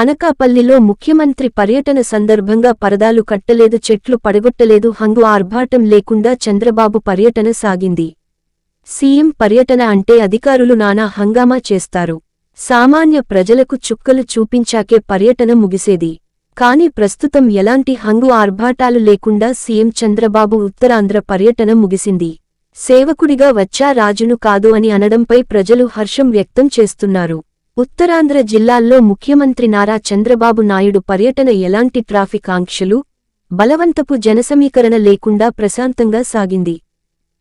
అనకాపల్లిలో ముఖ్యమంత్రి పర్యటన సందర్భంగా పరదాలు కట్టలేదు చెట్లు పడగొట్టలేదు హంగు ఆర్భాటం లేకుండా చంద్రబాబు పర్యటన సాగింది. సీఎం పర్యటన అంటే అధికారులు నానా హంగామా చేస్తారు. సామాన్య ప్రజలకు చుక్కలు చూపించాకే పర్యటన ముగిసేది. కాని ప్రస్తుతం ఎలాంటి హంగు ఆర్భాటాలు లేకుండా సీఎం చంద్రబాబు ఉత్తరాంధ్ర పర్యటన ముగిసింది. సేవకుడిగా వచ్చా రాజును కాదు అని అనడంపై ప్రజలు హర్షం వ్యక్తం చేస్తున్నారు. ఉత్తరాంధ్ర జిల్లాల్లో ముఖ్యమంత్రి నారా చంద్రబాబు నాయుడు పర్యటన ఎలాంటి ట్రాఫిక్ ఆంక్షలు బలవంతపు జనసమీకరణ లేకుండా ప్రశాంతంగా సాగింది.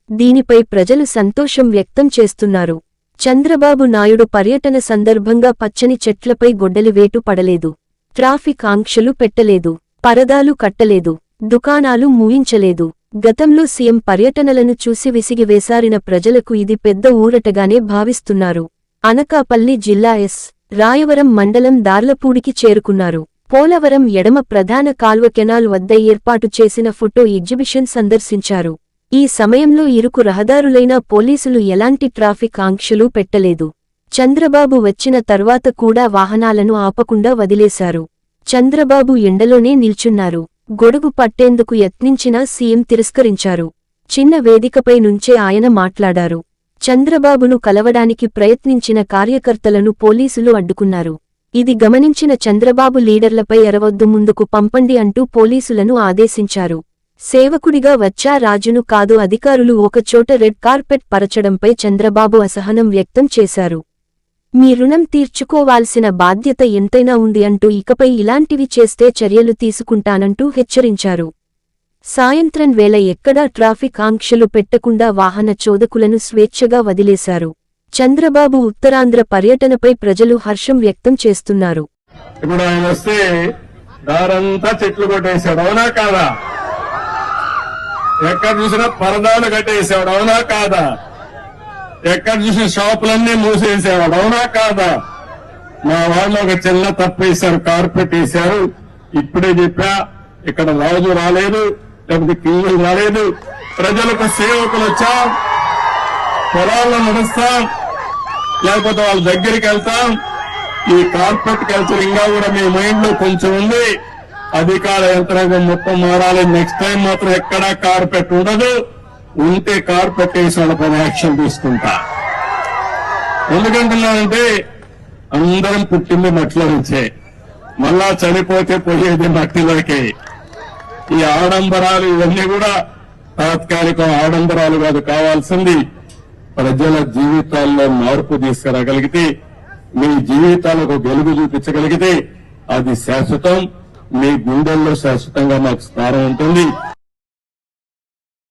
దీనిపై ప్రజలు సంతోషం వ్యక్తం చేస్తున్నారు. చంద్రబాబు నాయుడు పర్యటన సందర్భంగా పచ్చని చెట్లపై గొడ్డలి వేటు పడలేదు. ట్రాఫిక్ ఆంక్షలు పెట్టలేదు. పరదాలు కట్టలేదు. దుకాణాలు మూయించలేదు. గతంలో సీఎం పర్యటనలను చూసి విసిగివేసారిన ప్రజలకు ఇది పెద్ద ఊరటగానే భావిస్తున్నారు. అనకాపల్లి జిల్లా ఎస్. రాయవరం మండలం దార్లపూడికి చేరుకున్నారు. పోలవరం ఎడమ ప్రధాన కాల్వ కెనాల్ వద్ద ఏర్పాటు చేసిన ఫోటో ఎగ్జిబిషన్ సందర్శించారు. ఈ సమయంలో ఇరుకు రహదారులైన పోలీసులు ఎలాంటి ట్రాఫిక్ ఆంక్షలు పెట్టలేదు. చంద్రబాబు వచ్చిన తర్వాత కూడా వాహనాలను ఆపకుండా వదిలేశారు. చంద్రబాబు ఎండలోనే నిల్చున్నారు. గొడుగు పట్టేందుకు యత్నించినా సీఎం తిరస్కరించారు. చిన్న వేదికపై నుంచే ఆయన మాట్లాడారు. చంద్రబాబును కలవడానికి ప్రయత్నించిన కార్యకర్తలను పోలీసులు అడ్డుకున్నారు. ఇది గమనించిన చంద్రబాబు లీడర్లపై ఎరవద్దు ముందుకు పంపండి అంటూ పోలీసులను ఆదేశించారు. సేవకుడిగా వచ్చా రాజును కాదు అధికారులు ఒకచోట రెడ్ కార్పెట్ పరచడంపై చంద్రబాబు అసహనం వ్యక్తం చేశారు. మీ రుణం తీర్చుకోవాల్సిన బాధ్యత ఎంతైనా ఉంది అంటూ ఇకపై ఇలాంటివి చేస్తే చర్యలు తీసుకుంటానంటూ హెచ్చరించారు. సాయంత్రం వేళ ఎక్కడా ట్రాఫిక్ ఆంక్షలు పెట్టకుండా వాహన చోదకులను స్వేచ్ఛగా వదిలేశారు. చంద్రబాబు ఉత్తరాంధ్ర పర్యటనపై ప్రజలు హర్షం వ్యక్తం చేస్తున్నారు. ఇప్పుడు ఆయన వస్తే దారంతా చెట్లు కొట్టేశాడు అవునా కాదా? ఎక్కడ చూసినా పరదాలు కట్టేశాడు అవునా కాదా? ఎక్కడ చూసిన షాపులన్నీ మూసేసేవాడు అవునా కాదా? మా వాళ్ళు ఒక చిన్న తప్పేశారు కార్పెట్ వేశారు. ఇప్పుడే చెప్పా ఇక్కడ రాజు రాలేదు. లేకపోతే పిల్లలు రాలేదు. ప్రజలకు సేవకులు వచ్చాం. పొలాల్లో నడుస్తాం. లేకపోతే వాళ్ళ దగ్గరికి వెళ్తాం. ఈ కార్పొరేట్ కల్చర్ ఇంకా కూడా మీ మైండ్లో కొంచెం ఉంది. అధికార యంత్రాంగం మొత్తం మారాలి. నెక్స్ట్ టైం మాత్రం ఎక్కడా కార్పెట్ ఉండదు. ఉంటే కార్పెట్ వేసి పని యాక్షన్ తీసుకుంటా. ఎందుకంటున్నానంటే అందరం పుట్టింది మట్టిలో నుంచే. మళ్ళా చనిపోతే పోయేది మట్టిలోకి. ఈ ఆడంబరాలు ఇవన్నీ కూడా తాత్కాలిక ఆడంబరాలు కాదు కావాల్సింది ప్రజల జీవితాల్లో మార్పు తీసుకురాగలిగితే మీ జీవితాలకు వెలుగు చూపించగలిగితే అది శాశ్వతం మీ గుండెల్లో శాశ్వతంగా మాకు స్థానం ఉంటుంది.